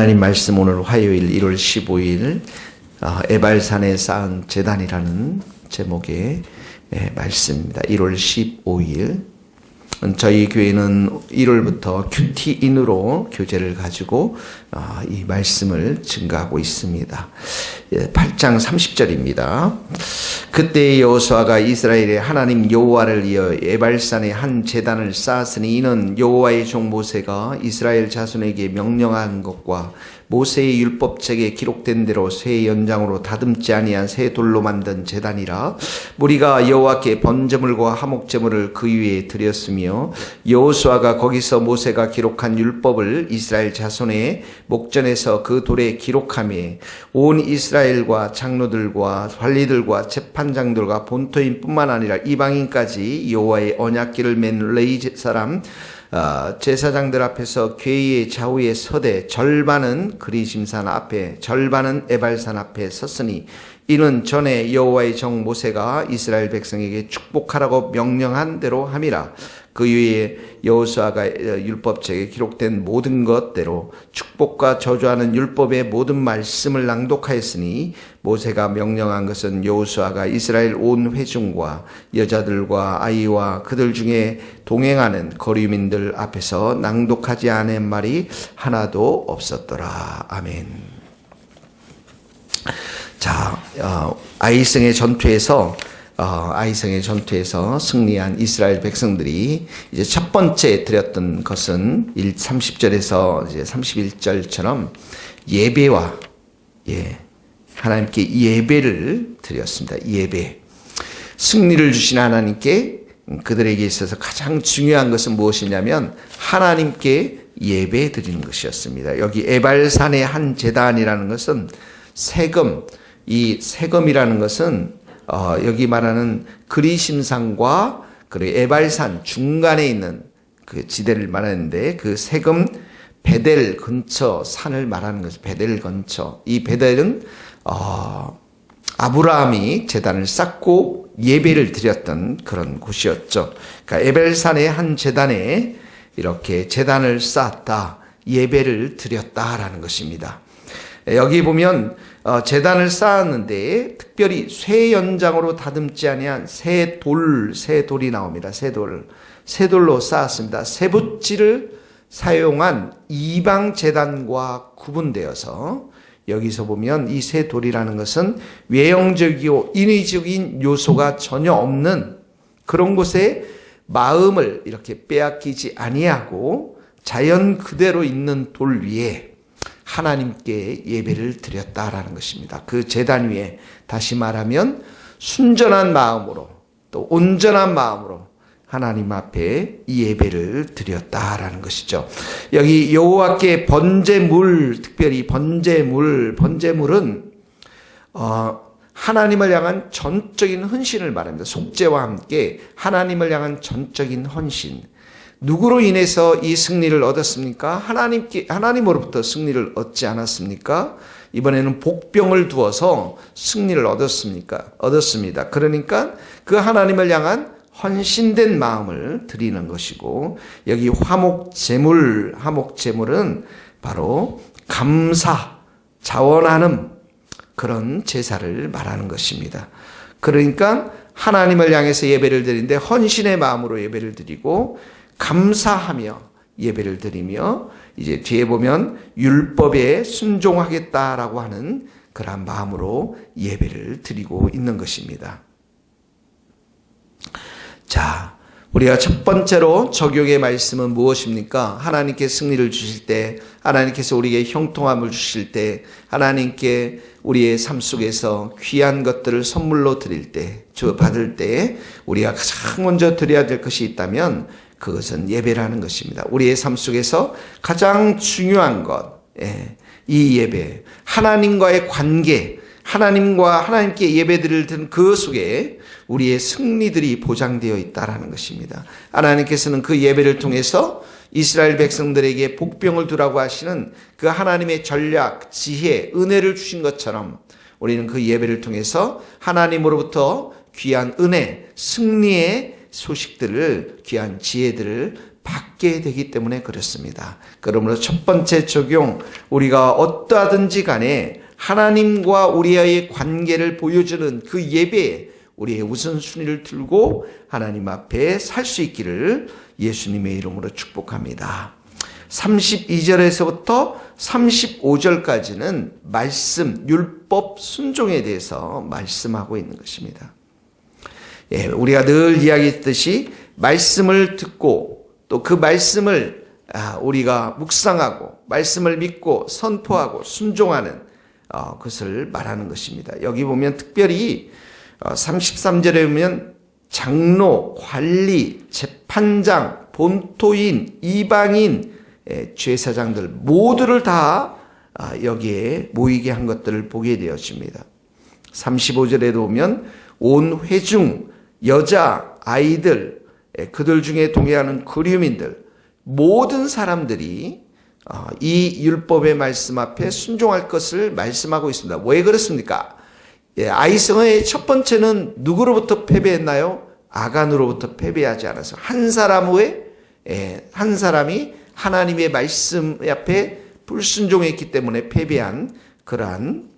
하나님 말씀 오늘 화요일 1월 15일 어, 에발산에 쌓은 재단이라는 제목의 예, 말씀입니다. 1월 15일 저희 교회는 1월부터 큐티인으로 교재를 가지고 어, 이 말씀을 증가하고 있습니다. 8장 30절입니다. 그때 여호수아가 이스라엘의 하나님 여호와를 이어 에발산에 한 제단을 쌓았으니 이는 여호와의 종 모세가 이스라엘 자손에게 명령한 것과 모세의 율법책에 기록된 대로 새 연장으로 다듬지 아니한 새 돌로 만든 제단이라 우리가 여호와께 번제물과 화목제물을 그 위에 드렸으며 여호수아가 거기서 모세가 기록한 율법을 이스라엘 자손의 목전에서 그 돌에 기록함에 온 이스라엘과 장로들과 관리들과 재판장들과 본토인뿐만 아니라 이방인까지 여호와의 언약궤를 맨 레이 사람 어, 제사장들 앞에서 괴의 좌우에 서대 절반은 그리심산 앞에 절반은 에발산 앞에 섰으니 이는 전에 여호와의 정 모세가 이스라엘 백성에게 축복하라고 명령한 대로 함이라 그 위에 여호수아가 율법책에 기록된 모든 것대로 축복과 저주하는 율법의 모든 말씀을 낭독하였으니 모세가 명령한 것은 여호수아가 이스라엘 온 회중과 여자들과 아이와 그들 중에 동행하는 거류민들 앞에서 낭독하지 않은 말이 하나도 없었더라. 아멘. 자, 어, 아이성의 전투에서 어, 아이성의 전투에서 승리한 이스라엘 백성들이 이제 첫 번째 드렸던 것은 1, 30절에서 이제 31절처럼 예배와 예, 하나님께 예배를 드렸습니다. 예배. 승리를 주신 하나님께 그들에게 있어서 가장 중요한 것은 무엇이냐면 하나님께 예배 드리는 것이었습니다. 여기 에발산의 한 재단이라는 것은 세금, 이 세금이라는 것은 어, 여기 말하는 그리심산과 그리고 에발산 중간에 있는 그 지대를 말하는데 그 세금 베델 근처 산을 말하는 것이 베델 근처. 이 베델은 어, 아브라함이 재단을 쌓고 예배를 드렸던 그런 곳이었죠. 그러니까 에벨산의 한 재단에 이렇게 재단을 쌓았다, 예배를 드렸다라는 것입니다. 여기 보면 어, 재단을 쌓았는데 특별히 쇠 연장으로 다듬지 아니한 새 돌, 새 돌이 나옵니다. 새 돌, 새 돌로 쌓았습니다. 세부치를 사용한 이방 재단과 구분되어서 여기서 보면 이 새 돌이라는 것은 외형적이고 인위적인 요소가 전혀 없는 그런 곳에 마음을 이렇게 빼앗기지 아니하고 자연 그대로 있는 돌 위에 하나님께 예배를 드렸다라는 것입니다. 그 재단 위에 다시 말하면 순전한 마음으로 또 온전한 마음으로 하나님 앞에 이 예배를 드렸다라는 것이죠. 여기 여호와께 번제물 특별히 번제물 번제물은 어 하나님을 향한 전적인 헌신을 말합니다. 속죄와 함께 하나님을 향한 전적인 헌신. 누구로 인해서 이 승리를 얻었습니까? 하나님께, 하나님으로부터 승리를 얻지 않았습니까? 이번에는 복병을 두어서 승리를 얻었습니까? 얻었습니다. 그러니까 그 하나님을 향한 헌신된 마음을 드리는 것이고, 여기 화목 제물, 화목 제물은 바로 감사, 자원하는 그런 제사를 말하는 것입니다. 그러니까 하나님을 향해서 예배를 드리는데 헌신의 마음으로 예배를 드리고 감사하며 예배를 드리며 이제 뒤에 보면 율법에 순종하겠다라고 하는 그러한 마음으로 예배를 드리고 있는 것입니다. 자, 우리가 첫 번째로 적용의 말씀은 무엇입니까? 하나님께 승리를 주실 때, 하나님께서 우리에게 형통함을 주실 때, 하나님께 우리의 삶 속에서 귀한 것들을 선물로 드릴 때, 주 받을 때, 우리가 가장 먼저 드려야 될 것이 있다면, 그것은 예배라는 것입니다. 우리의 삶 속에서 가장 중요한 것, 예, 이 예배, 하나님과의 관계, 하나님과 하나님께 예배드릴 그 속에 우리의 승리들이 보장되어 있다라는 것입니다. 하나님께서는 그 예배를 통해서 이스라엘 백성들에게 복병을 두라고 하시는 그 하나님의 전략, 지혜, 은혜를 주신 것처럼 우리는 그 예배를 통해서 하나님으로부터 귀한 은혜, 승리의 소식들을 귀한 지혜들을 받게 되기 때문에 그렇습니다. 그러므로 첫 번째 적용, 우리가 어떠하든지 간에 하나님과 우리의 관계를 보여주는 그 예배에 우리의 우선순위를 들고 하나님 앞에 살 수 있기를 예수님의 이름으로 축복합니다. 32절에서부터 35절까지는 말씀, 율법 순종에 대해서 말씀하고 있는 것입니다. 예, 우리가 늘 이야기했듯이 말씀을 듣고 또 그 말씀을 아, 우리가 묵상하고 말씀을 믿고 선포하고 순종하는 어, 것을 말하는 것입니다. 여기 보면 특별히 33절에 보면 장로, 관리, 재판장, 본토인, 이방인, 예, 제사장들 모두를 다 아, 여기에 모이게 한 것들을 보게 되었습니다. 35절에도 보면 온 회중, 여자, 아이들, 예, 그들 중에 동의하는 그리움인들 모든 사람들이 어, 이 율법의 말씀 앞에 순종할 것을 말씀하고 있습니다. 왜 그렇습니까? 예, 아이성의 첫 번째는 누구로부터 패배했나요? 아간으로부터 패배하지 않아서 한 사람 후에 예, 한 사람이 하나님의 말씀 앞에 불순종했기 때문에 패배한 그러한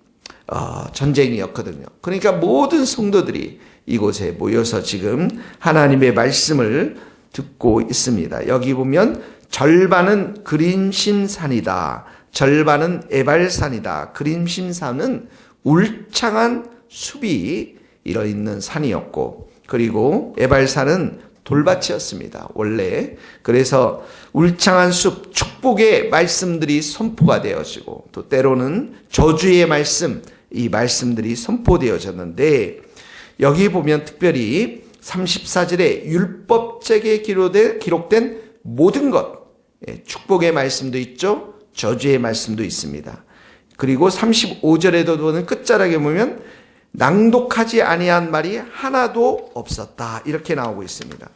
어, 전쟁이었거든요. 그러니까 모든 성도들이 이곳에 모여서 지금 하나님의 말씀을 듣고 있습니다. 여기 보면 절반은 그림심산이다. 절반은 에발산이다. 그림심산은 울창한 숲이 일어 있는 산이었고, 그리고 에발산은 돌밭이었습니다. 원래. 그래서 울창한 숲, 축복의 말씀들이 선포가 되어지고, 또 때로는 저주의 말씀, 이 말씀들이 선포되어졌는데, 여기 보면 특별히 34절에 율법책에 기록된, 기록된 모든 것, 예, 축복의 말씀도 있죠. 저주의 말씀도 있습니다. 그리고 35절에도 보는 끝자락에 보면 낭독하지 아니한 말이 하나도 없었다. 이렇게 나오고 있습니다.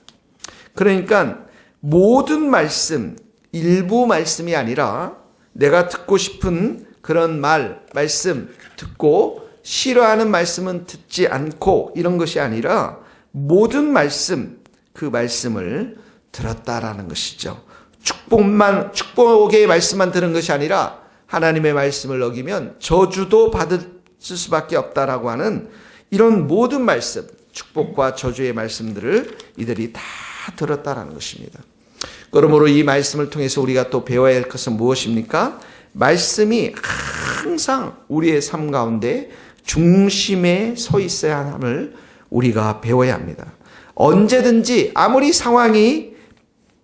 그러니까 모든 말씀, 일부 말씀이 아니라 내가 듣고 싶은 그런 말, 말씀 듣고 싫어하는 말씀은 듣지 않고 이런 것이 아니라 모든 말씀, 그 말씀을 들었다라는 것이죠. 축복만, 축복의 말씀만 들은 것이 아니라 하나님의 말씀을 어기면 저주도 받을 수밖에 없다라고 하는 이런 모든 말씀, 축복과 저주의 말씀들을 이들이 다 들었다라는 것입니다. 그러므로 이 말씀을 통해서 우리가 또 배워야 할 것은 무엇입니까? 말씀이 항상 우리의 삶 가운데 중심에 서 있어야 함을 우리가 배워야 합니다. 언제든지 아무리 상황이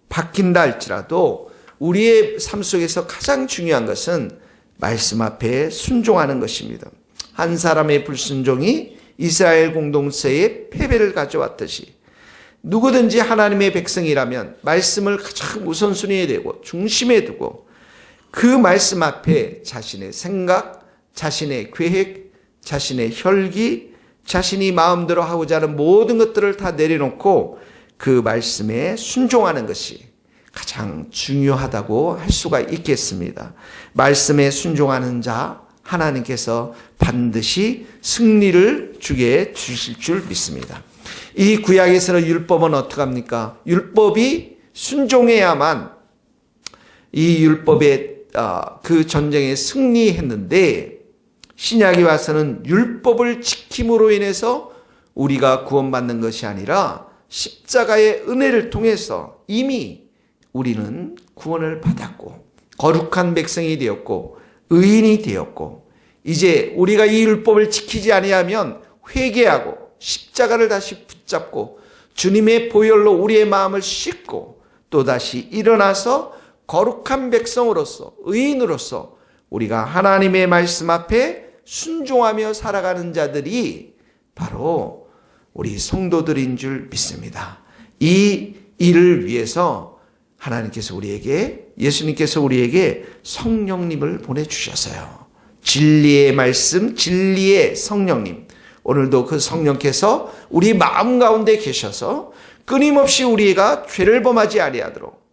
바뀐다 할지라도 우리의 삶 속에서 가장 중요한 것은 말씀 앞에 순종하는 것입니다. 한 사람의 불순종이 이스라엘 공동체에 패배를 가져왔듯이 누구든지 하나님의 백성이라면 말씀을 가장 우선순위에 대고 중심에 두고 그 말씀 앞에 자신의 생각, 자신의 계획, 자신의 혈기, 자신이 마음대로 하고자 하는 모든 것들을 다 내려놓고 그 말씀에 순종하는 것이 가장 중요하다고 할 수가 있겠습니다. 말씀에 순종하는 자 하나님께서 반드시 승리를 주게 주실 줄 믿습니다. 이 구약에서는 율법은 어떻게 합니까? 율법이 순종해야만 이 율법의 어, 그 전쟁에 승리했는데 신약이 와서는 율법을 지킴으로 인해서 우리가 구원받는 것이 아니라 십자가의 은혜를 통해서 이미 우리는 구원을 받았고 거룩한 백성이 되었고 의인이 되었고 이제 우리가 이 율법을 지키지 아니하면 회개하고 십자가를 다시 붙잡고 주님의 보혈로 우리의 마음을 씻고 또다시 일어나서 거룩한 백성으로서 의인으로서 우리가 하나님의 말씀 앞에 순종하며 살아가는 자들이 바로 우리 성도들인 줄 믿습니다. 이 일을 위해서 하나님께서 우리에게 예수님께서 우리에게 성령님을 보내 주셨어요. 진리의 말씀, 진리의 성령님. 오늘도 그 성령께서 우리 마음 가운데 계셔서 끊임없이 우리가 죄를 범하지 아니하도록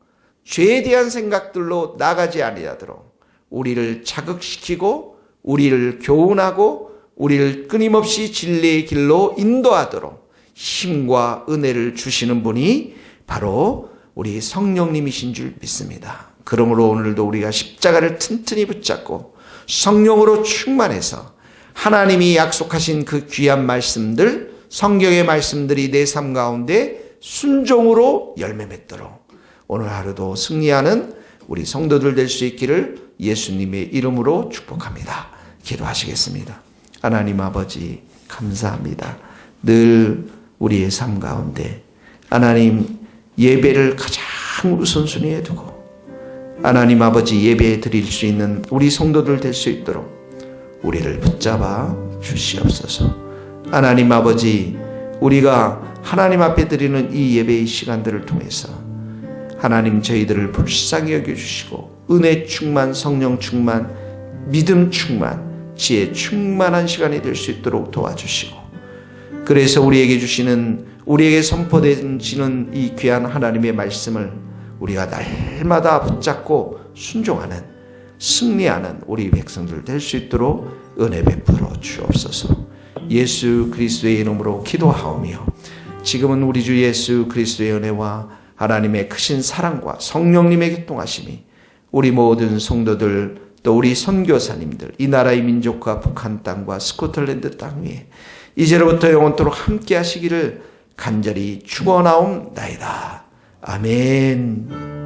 죄에 대한 생각들로 나가지 아니하도록 우리를 자극시키고 우리를 교훈하고 우리를 끊임없이 진리의 길로 인도하도록 힘과 은혜를 주시는 분이 바로 우리 성령님이신 줄 믿습니다. 그러므로 오늘도 우리가 십자가를 튼튼히 붙잡고 성령으로 충만해서 하나님이 약속하신 그 귀한 말씀들, 성경의 말씀들이 내 삶 가운데 순종으로 열매 맺도록 오늘 하루도 승리하는 우리 성도들 될 수 있기를 예수님의 이름으로 축복합니다. 기도하시겠습니다. 하나님 아버지, 감사합니다. 늘 우리의 삶 가운데 하나님 예배를 가장 우선순위에 두고 하나님 아버지 예배 드릴 수 있는 우리 성도들 될 수 있도록 우리를 붙잡아 주시옵소서. 하나님 아버지, 우리가 하나님 앞에 드리는 이 예배의 시간들을 통해서 하나님 저희들을 불쌍히 여겨주시고 은혜 충만, 성령 충만, 믿음 충만, 지혜 충만한 시간이 될 수 있도록 도와주시고 그래서 우리에게 주시는 우리에게 선포되지는 이 귀한 하나님의 말씀을 우리가 날마다 붙잡고 순종하는 승리하는 우리 백성들 될 수 있도록 은혜 베풀어 주옵소서. 예수 그리스도의 이름으로 기도하오며 지금은 우리 주 예수 그리스도의 은혜와 하나님의 크신 사랑과 성령님의 교통하심이 우리 모든 성도들 또 우리 선교사님들 이 나라의 민족과 북한 땅과 스코틀랜드 땅 위에 이제로부터 영원토록 함께 하시기를 간절히 축원하옵나이다. 아멘.